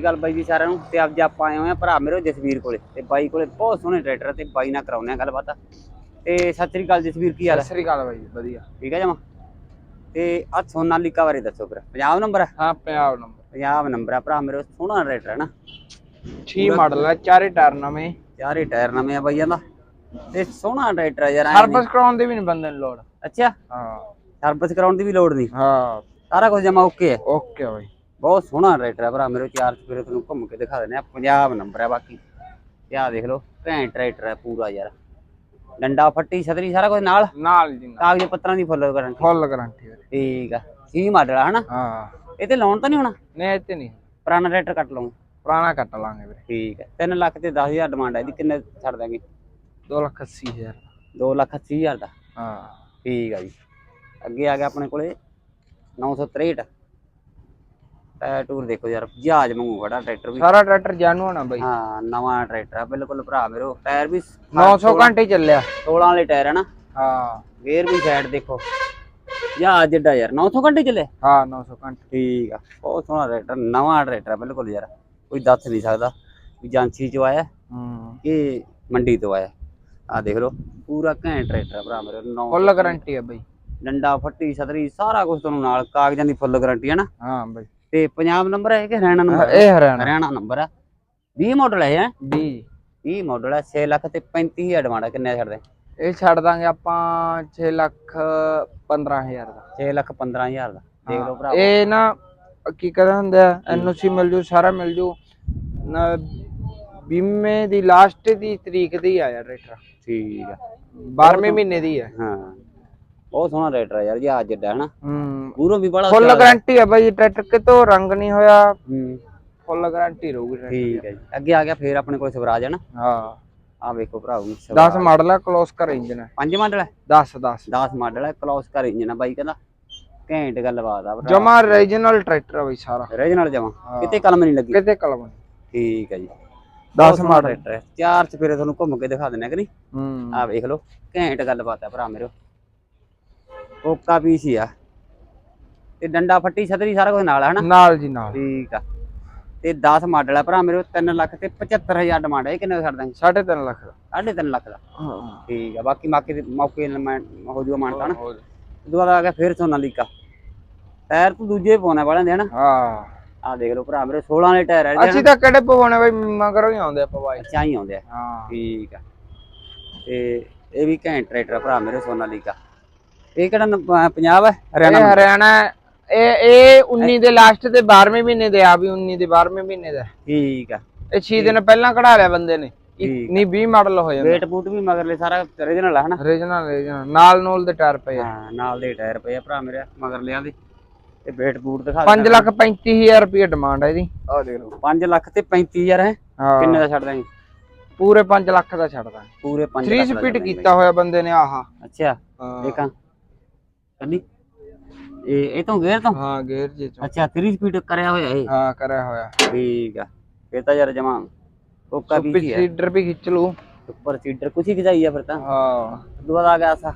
ਗੱਲ ਬਾਈ ਜੀ ਸਾਰਿਆਂ ਨੂੰ। ਤੇ ਅੱਜ ਆਪਾਂ ਆਏ ਹੋਏ ਆ ਭਰਾ ਮੇਰੇ ਜਸਵੀਰ ਕੋਲੇ। ਤੇ ਬਾਈ ਕੋਲੇ ਬਹੁਤ ਸੋਹਣੇ ਟਰੈਕਟਰ ਤੇ ਬਾਈ ਨਾਲ ਕਰਾਉਂਦੇ ਆ ਗੱਲਬਾਤ। ਤੇ ਸਤਿ ਸ੍ਰੀ ਅਕਾਲ ਜਸਵੀਰ ਕੀ ਹਾਲ ਸਤਿ ਹੈ ਸ੍ਰੀ ਅਕਾਲ ਬਾਈ ਵਧੀਆ। ਠੀਕ ਹੈ ਜਮਾ? ਤੇ ਆ ਸੋਨਾਲੀਕਾ ਬਾਰੇ ਦੱਸੋ ਫਿਰ। ਪੰਜਾਬ ਨੰਬਰ ਹੈ ਪੰਜਾਬ ਨੰਬਰ। ਪੰਜਾਬ ਨੰਬਰ ਆ ਭਰਾ ਮੇਰੇ ਸੋਹਣਾ ਟਰੈਕਟਰ ਹੈ ਨਾ। 6 ਮਾਡਲ ਹੈ ਚਾਰੇ ਟਾਇਰ ਨਵੇਂ। ਚਾਰੇ ਟਾਇਰ ਨਵੇਂ ਆ ਬਾਈਆਂ ਦਾ ਤੇ ਸੋਹਣਾ ਟਰੈਕਟਰ ਆ ਯਾਰ ਸਰਵਿਸ ਕਰਾਉਣ ਦੀ ਵੀ ਨਹੀਂ ਬੰਦੇ ਨੂੰ ਲੋੜ। ਅੱਛਾ? ਹਾਂ। ਸਰਵਿਸ ਕਰਾਉਣ ਦੀ ਵੀ ਲੋੜ ਨਹੀਂ? ਹਾਂ। ਸਾਰਾ ਕੁਝ ਜਮਾ ਓਕੇ ਹੈ ਓਕੇ ਬਾਈ। ਬਹੁਤ ਸੋਹਣਾ ਟਰੈਕਟਰ ਹੈ ਭਰਾ ਮੇਰੇ ਚਾਰ ਸਪੀਰੇ ਤੁਹਾਨੂੰ ਘੁੰਮ ਕੇ ਦਿਖਾ ਦਿੰਦੇ ਆ ਪੰਜਾਬ ਨੰਬਰ ਹੈ ਬਾਕੀ। ਤੇ ਆਹ ਦੇਖ ਲਓ ਘੈਂਟ ਟਰੈਕਟਰ ਹੈ ਪੂਰਾ ਯਾਰ। ਡੰਡਾ ਫੱਟੀ ਛਤਰੀ ਸਾਰਾ ਕੁਝ ਨਾਲ? ਨਾਲ ਜੀ ਨਾਲ। ਕਾਗਜ਼ ਪੱਤਰਾਂ ਦੀ ਫੁੱਲ ਗਾਰੰਟੀ ਫੁੱਲ ਗਾਰੰਟੀ ਠੀਕ ਆ। ਸੀ ਮਾਡਲ ਆ ਹਨਾ? ਹਾਂ। ਇਹ ਤੇ ਲੋਨ ਤਾਂ ਨਹੀਂ ਹੋਣਾ? ਨਹੀਂ ਇੱਥੇ ਨਹੀਂ। ਪੁਰਾਣਾ ਟਰੈਕਟਰ ਕੱਟ ਲਵਾਂਗੇ ਪੁਰਾਣਾ ਕੱਟ ਲਾਂਗੇ ਵੀਰੇ। ਠੀਕ ਹੈ 3 ਲੱਖ ਤੇ 10000 ਡਿਮਾਂਡ ਹੈ ਇਹਦੀ ਕਿੰਨੇ ਛੱਡ ਦਾਂਗੇ 2 ਲੱਖ 80 ਹਜ਼ਾਰ। 2 ਲੱਖ 80 ਹਜ਼ਾਰ ਦਾ। ਹਾਂ। ਠੀਕ ਆ ਜੀ। ਅੱਗੇ ਆ ਗਿਆ ਆਪਣੇ ਕੋਲੇ 963 ਟਾਇਰ ਟੂਰ ਦੇਖੋ ਯਾਰ ਜਹਾਜ਼ ਵਾਂਗੂ ਖੜਾ ਟਰੈਕਟਰ ਵੀ। ਸਾਰਾ ਟਰੈਕਟਰ ਜਾਨੂ ਨਾ ਬਾਈ। ਹਾਂ ਨਵਾਂ ਟਰੈਕਟਰ ਆ ਬਿਲਕੁਲ ਭਰਾ ਮੇਰੋ ਟਾਇਰ ਵੀ 900 ਘੰਟੇ ਚੱਲਿਆ। 16 ਵਾਲੇ ਟਾਇਰ ਹੈ ਨਾ। ਹਾਂ। ਗੇਅਰ ਵੀ ਸਾਈਡ ਦੇਖੋ। ਜਹਾਜ਼ ਜਿੱਡਾ ਯਾਰ 900 ਘੰਟੇ ਚੱਲੇ? ਹਾਂ 900 ਘੰਟੇ। ਠੀਕ ਆ ਬਹੁਤ ਸੋਹਣਾ ਟਰੈਕਟਰ ਨਵਾਂ ਟਰੈਕਟਰ ਆ ਬਿਲਕੁਲ ਯਾਰ। ਕੋਈ ਦੱਸ ਨਹੀਂ ਸਕਦਾ ਵੀ ਏਜੰਸੀ ਚੋਂ ਆਇਆ ਹੂੰ। ਕਿ ਮੰਡੀ ਤੋਂ ਆਇਆ। ਆ ਦੇਖ ਲਓ ਪੂਰਾ ਘੈਂਟ ਟਰੈਕਟਰ ਆ ਭਰਾ ਮੇਰੇ ਨੌ ਫੁੱਲ ਗਾਰੰਟੀ ਹੈ ਬਾਈ। ਡੰਡਾ ਫੱਟੀ ਛਤਰੀ ਸਾਰਾ ਕੁਝ ਤੁਹਾਨੂੰ ਨਾਲ ਕਾਗਜ਼ਾਂ ਦੀ ਫੁੱਲ ਗਾਰੰਟੀ ਹੈ ਨਾ। ਹਾਂ ਬਾਈ। ਤੇ ਪੰਜਾਬ ਨੰਬਰ ਹੈ ਕਿ ਹਰਿਆਣਾ ਨੰਬਰ? ਇਹ ਹਰਿਆਣਾ। ਹਰਿਆਣਾ ਨੰਬਰ ਆ। 20 ਮਾਡਲ ਹੈ ਹੈ? 20 20 ਮਾਡਲ ਹੈ 6 ਲੱਖ ਤੇ 35000 ਡਿਮਾਂਡ ਹੈ ਕਿੰਨੇ ਛੱਡਦੇ? ਇਹ ਛੱਡ ਦਾਂਗੇ ਆਪਾਂ 6 ਲੱਖ 15000 ਦਾ। 6 ਲੱਖ 15000 ਦਾ। ਦੇਖ ਲਓ ਭਰਾ ਇਹ ਨਾ ਕੀ ਕਹਿੰਦੇ ਹੁੰਦੇ ਆ ਐਨਓਸੀ ਮਿਲ ਜੂ ਸਾਰਾ ਮਿਲ ਜੂ। ਨਾ ਬੀਮੇ ਦੀ ਲਾਸਟ ਦੀ ਤਰੀਕ ਦੀ ਆਇਆ ਟਰੈਕਟਰ ਠੀਕ ਆ। 12ਵੇਂ ਮਹੀਨੇ ਦੀ ਹੈ ਹਾਂ। ਬਹੁਤ ਸੋਹਣਾ ਟਰੈਕਟਰ ਆ ਯਾਰ ਜਹਾਜ਼ ਜਿੱਡਾ ਹੈ ਨਾ ਹੂੰ। ਪੂਰੋਂ ਵੀ ਬੜਾ ਫੁੱਲ ਗਾਰੰਟੀ ਹੈ ਬਾਈ ਟਰੈਕਟਰ ਕਿਤੋਂ ਰੰਗ ਨਹੀਂ ਹੋਇਆ। ਹੂੰ। ਫੁੱਲ ਗਾਰੰਟੀ ਰਹੂਗੀ ਟਰੈਕਟਰ ਠੀਕ ਹੈ ਜੀ। ਅੱਗੇ ਆ ਗਿਆ ਫੇਰ ਆਪਣੇ ਕੋਲ ਸਵਰਾਜ ਹੈ ਨਾ ਹਾਂ। ਆ ਵੇਖੋ ਭਰਾਓ 10 ਮਾਡਲ ਹੈ ਕਲੋਸ ਕਰ ਇੰਜਨ ਹੈ ਪੰਜ ਮਾਡਲ ਹੈ 10 10 10 ਮਾਡਲ ਹੈ ਕਲੋਸ ਕਰ ਇੰਜਨ ਆ ਬਾਈ ਕਹਿੰਦਾ ਘੈਂਟ ਗੱਲਬਾਤ ਆ ਭਰਾ। ਜਮਾ ਰੀਜਨਲ ਟਰੈਕਟਰ ਹੈ ਬਾਈ ਸਾਰਾ। ਰੀਜਨਲ ਜਮਾ। ਹਾਂ। ਕਿਤੇ ਕਲਮ ਨਹੀਂ ਲੱਗੀ? ਕਿਤੇ ਕਲਮ ਨਹੀਂ। ਠੀਕ ਹੈ ਜੀ। 10 ਮਾਡਲ। ਟਰੈਕਟਰ ਹੈ ਚਾਰ ਚਪੇਰੇ ਤੁਹਾਨੂੰ ਘੁੰਮ ਕੇ ਦਿਖਾ ਆ ਕਿ ਨਹੀਂ? ਹੂੰ। ਆ ਵੇਖ ਲਓ ਘੈਂਟ ਗੱਲਬਾਤ ਆ ਭਰਾ ਮੇਰੇ। ਕੋਕਾ ਪੀਸ ਹੀ ਆ। ਤੇ ਡੰਡਾ ਫੱਟੀ ਛਤਰੀ ਸਾਰਾ ਕੁਝ ਨਾਲ ਹੈ ਹਨਾ? ਨਾਲ ਜੀ ਨਾਲ। ਠੀਕ ਆ। ਤੇ 10 ਮਾਡਲ ਆ ਭਰਾ ਮੇਰੇ 3 ਲੱਖ ਤੇ 75000 ਡਿਮਾਂਡ ਹੈ ਕਿੰਨੇ ਛੱਡ ਦਾਂਗੇ 3.5 ਲੱਖ ਦਾ। 3.5 ਲੱਖ ਦਾ। ਹਾਂ। ਠੀਕ ਆ ਬਾਕੀ ਮਾਕੇ ਦੇ ਮੌਕੇ ਹੋ ਜੂਗਾ ਮਾਨਤਾ ਨਾ ਦੁਬਾਰਾ ਆ ਗਿਆ ਫੇਰ ਸੋਨਾਲੀਕਾ ਟਾਇਰ ਤੂੰ ਦੂਜੇ ਪਾਉਣੇ ਵਾਲਿਆਂ ਦੇ ਹਨਾ? ਹਾਂ। ਆ ਦੇਖ ਲਓ ਭਰਾ ਮੇਰੇ 16 ਵਾਲੇ ਟਾਇਰ ਆ ਅਸੀਂ ਤਾਂ ਕਿਹੜੇ ਪਵਾਉਣੇ ਬਾਈ ਮਗਰੋਂ ਹੀ ਆਉਂਦੇ ਆਪਾਂ ਬਾਈ। ਅੱਛਾ ਹੀ ਆਉਂਦੇ ਆ। ਹਾਂ। ਠੀਕ ਆ। ਤੇ ਇਹ ਵੀ ਘੈਂਟ ਟਰੈਕਟਰ ਆ ਭਰਾ ਮੇਰੇ ਸੋਨਾਲੀਕਾ ਇਹ ਕਿਹੜਾ ਨ- ਪੰਜਾਬ ਹੈ? ਹਰਿਆਣਾ ਇਹ ਹਰਿਆਣਾ ਹੈ। ਇਹ ਇਹ 19 ਦੇ ਲਾਸਟ ਤੇ 12ਵੇਂ ਮਹੀਨੇ ਦੇ ਆ ਵੀ 19 ਦੇ 12ਵੇਂ ਮਹੀਨੇ ਦਾ। ਠੀਕ ਆ। ਇਹ 6 ਦਿਨ ਪਹਿਲਾਂ ਕਢਾ ਲਿਆ ਬੰਦੇ ਨੇ। ਠੀਕ। ਨਹੀਂ 20 ਮਾਡਲ ਹੋ ਜਾਂਦਾ। ਵੇਟ ਬੂਟ ਵੀ ਮਗਰਲੇ ਸਾਰਾ ਰੀਜਨਲ ਆ ਹਨਾ? ਰੀਜਨਲ ਰੀਜਨਲ ਨਾਲ ਨੂਲ ਦੇ ਟਾਇਰ ਪਏ ਹਾਂ ਨਾਲ ਦੇ ਟਾਇਰ ਪਏ ਆ ਭਰਾ ਮੇਰੇ ਮਗਰਲਿਆਂ ਦੇ। ਤੇ ਵੇਟ ਬੂਟ ਦਿਖਾ 5 ਲੱਖ 35000 ਰੁਪਏ ਡਿਮਾਂਡ ਹੈ ਇਹਦੀ। ਆ ਦੇਖ ਲਓ 5 ਲੱਖ ਤੇ 35000 ਹੈ? ਹਾਂ। ਕਿੰਨੇ ਦਾ ਛੱਡ ਦਾਂਗੇ ਪੂਰੇ 5 ਲੱਖ ਦਾ ਛੱਡਦਾ। ਪੂਰੇ 5 3 ਲੱਖ ਦਾ ਸਪੀਡ ਛੱਡ ਦਾਂਗੇ ਕੀਤਾ ਹੋਇਆ ਬੰਦੇ ਨੇ ਆਹਾ। ਬਾਈ। ਅੱਛਾ ਹਾਂ। ਦੇਖਾਂ। ਕੰਨੀ ਇਹ ਇਹ ਤੋਂ ਗੇਅਰ ਤੋਂ ਹਾਂ ਗੇਅਰ ਜੇ ਚੋਂ ਅੱਛਾ 3 ਸਪੀਡ ਕਰਿਆ ਹੋਇਆ ਇਹ ਹਾਂ ਕਰਿਆ ਹੋਇਆ ਠੀਕ ਆ ਇਹ ਤਾਂ ਯਾਰ ਜਮਾ ਕੋਕਾ ਵੀ ਸੁਪਰ ਹੈ ਸੀਡਰ ਵੀ ਖਿੱਚ ਲੂ ਉੱਪਰ ਸੀਟਰ ਕੁਛ ਹੀ ਖਜਾਈ ਆ ਫਿਰ ਤਾਂ ਹਾਂ ਦੁਬਾਰਾ ਆ ਗਿਆ ਸਾ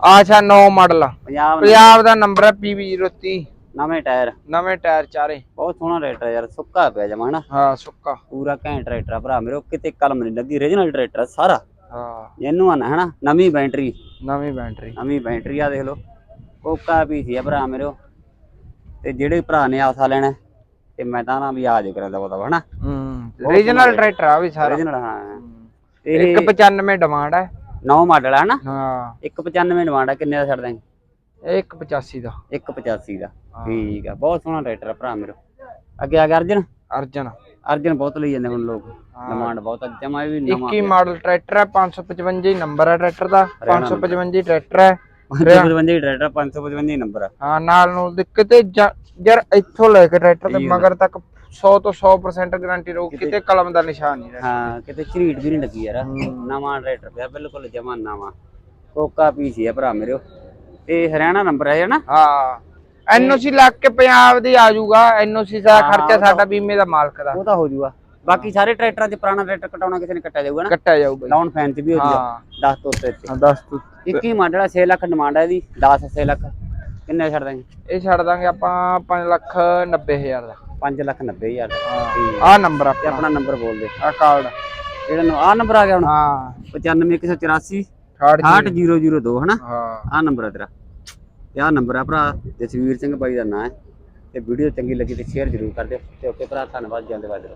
ਆਛਾ 9 ਮਾਡਲ ਆ ਪੰਜਾਬ ਪੰਜਾਬ ਦਾ ਨੰਬਰ ਹੈ PB03 ਨਵੇਂ ਟਾਇਰ ਨਵੇਂ ਟਾਇਰ ਚਾਰੇ ਬਹੁਤ ਸੋਹਣਾ ਟਰੈਕਟਰ ਯਾਰ ਸੁੱਕਾ ਪਿਆ ਜਮਾ ਹਨਾ ਹਾਂ ਸੁੱਕਾ ਪੂਰਾ ਘੈਂਟ ਟਰੈਕਟਰ ਆ ਭਰਾ ਮੇਰੇ ਕਿਤੇ ਕਲਮ ਨਹੀਂ ਲੱਗੀ ਰੀਜਨਲ ਟਰੈਕਟਰ ਆ ਸਾਰਾ ਹਾਂ। ਇਹਨੂੰ ਆਣਾ ਹਨਾ? ਨਵੀਂ ਬੈਟਰੀ। ਨਵੀਂ ਬੈਟਰੀ। ਨਵੀਂ ਬੈਟਰੀ ਆ ਦੇਖ ਲਓ। ਕੋਕਾ ਵੀ ਸੀ ਆ ਭਰਾ ਮੇਰੇ ਤੇ ਜਿਹੜੇ ਭਰਾ ਨੇ ਆਸਾ ਲੈਣਾ ਤੇ ਮੈਂ ਤਾਂ ਨਾ ਵੀ ਆ ਜੇ ਕਰਾਂ ਦਵਾ ਹਨਾ? ਹੂੰ ਰੀਜਨਲ ਟਰੈਕਟਰ ਆ ਵੀ ਸਾਰਾ। ਰੀਜਨਲ ਹਾਂ। ਇਹ 195 ਡਿਮਾਂਡ ਹੈ ਨੌ ਮਾਡਲ ਆ ਨਾ ਹਾਂ। 195 ਡਿਮਾਂਡ ਆ ਕਿੰਨੇ ਦਾ ਛੱਡ ਦਾਂਗੇ ਇਹ 185 ਦਾ। 185 ਦਾ। ਹਾਂ। ਠੀਕ ਆ ਬਹੁਤ ਸੋਹਣਾ ਟਰੈਕਟਰ ਆ ਭਰਾ ਮੇਰੇ ਅੱਗੇ ਆ ਗਿਆ ਅਰਜਨ। ਅਰਜਨ। ਅਰਜਨ ਬਹੁਤ ਲਈ ਜਾਂਦੇ ਹੁਣ ਲੋਕ। ਡਿਮਾਂਡ ਬਹੁਤ ਆ ਜਮਾ ਵੀ ਨਵਾਂ 21 ਮਾਡਲ ਟਰੈਕਟਰ ਹੈ 555 ਹੀ ਨੰਬਰ ਹੈ ਟਰੈਕਟਰ ਦਾ ਹਰਿਆਣਾ 555 ਟਰੈਕਟਰ ਹੈ 555 ਹੀ ਟਰੈਕਟਰ 555 ਹੀ ਨੰਬਰ ਆ। ਹਾਂ ਨਾਲ ਨੂੰ ਦਿੱਕਤ ਹੈ ਯਾਰ ਇੱਥੋਂ ਲੈ ਕੇ ਟਰੈਕਟਰ ਤੇ ਮਗਰ ਤੱਕ 100 ਤੋਂ 100% ਗਾਰੰਟੀ ਰਹੂ ਕਿਤੇ ਕਲਮ ਦਾ ਨਿਸ਼ਾਨ ਨਹੀਂ ਰਹਿਣਾ ਹਾਂ ਕਿਤੇ ਝਰੀਟ ਵੀ ਨਹੀਂ ਲੱਗੀ ਯਾਰ। ਨਵਾਂ ਟਰੈਕਟਰ ਪਿਆ ਬਿਲਕੁਲ ਜਮਾ ਨਵਾਂ। ਕੋਕਾ ਪੀਸੀ ਆ ਭਰਾ ਮੇਰੇ ਤੇ ਹਰਿਆਣਾ ਨੰਬਰ ਹੈ ਨਾ? ਹਾਂ। ਐਨਓਸੀ ਲੱਗ ਕੇ ਪੰਜਾਬ ਦੀ ਆ ਜਾਊਗਾ ਐਨਓਸੀ ਦਾ ਖਰਚਾ ਸਾਡਾ ਬੀਮੇ ਦਾ ਮਾਲਕ ਦਾ। ਉਹ ਤਾਂ ਹੋ ਜੂਗਾ ਬਾਕੀ ਸਾਰੇ ਟਰੈਕਟਰਾਂ 'ਚ ਪੁਰਾਣਾ ਟਰੈਕਟਰ ਕਟਾਉਣਾ ਕਿਸੇ ਨੇ ਕੱਟਿਆ ਜਾਊਗਾ ਨਾ? ਕੱਟਿਆ ਜਾਊਗਾ ਜੀ। ਲਾਉਣ ਫੈਨ 'ਚ ਵੀ ਹੋ ਜੂਗਾ ਹਾਂ। 10 ਤੋਂ ਉੱਤੇ ਤੇ ਹਾਂ, ਦੱਸ ਤੂੰ 21 ਮਾਡਲ ਆ 6 ਲੱਖ ਡਿਮਾਂਡ ਹੈ ਇਹਦੀ। 10 6 ਲੱਖ। ਕਿੰਨੇ ਛੱਡ ਦਾਂਗੇ? ਇਹ ਛੱਡ ਦਾਂਗੇ ਆਪਾਂ 5 ਲੱਖ 90 ਹਜ਼ਾਰ ਦਾ। 5 ਲੱਖ 90 ਹਜ਼ਾਰ ਦਾ। ਹਾਂ। ਠੀਕ ਆ। ਨੰਬਰ ਤੇ ਆਪਣਾ। ਆਪਣਾ ਨੰਬਰ ਬੋਲ ਦੇ। ਆ ਕਾਰਡ ਇਹਦਾ ਨ- ਆਹ ਨੰਬਰ ਆ ਗਿਆ ਹੁਣ? ਹਾਂ। 95184 ਠਾੜ 68002 ਹਨਾ? ਹਾਂ। ਆਹ ਨੰਬਰ ਆ ਤੇਰਾ। ਤੇ ਆਹ ਨੰਬਰ ਆ ਭਰਾ, ਜਸਵੀਰ ਸਿੰਘ ਬਾਈ ਦਾ ਨਾਂ ਹੈ। ਤੇ ਵੀਡੀਓ ਚੰਗੀ ਲੱਗੀ ਤੇ ਸ਼ੇਅਰ ਜ਼ਰੂਰ ਕਰ ਦਿਓ। ਤੇ ਓਕੇ ਭਰਾ, ਧੰਨਵਾਦ ਜਾਂਦੇ ਵਾਜੋ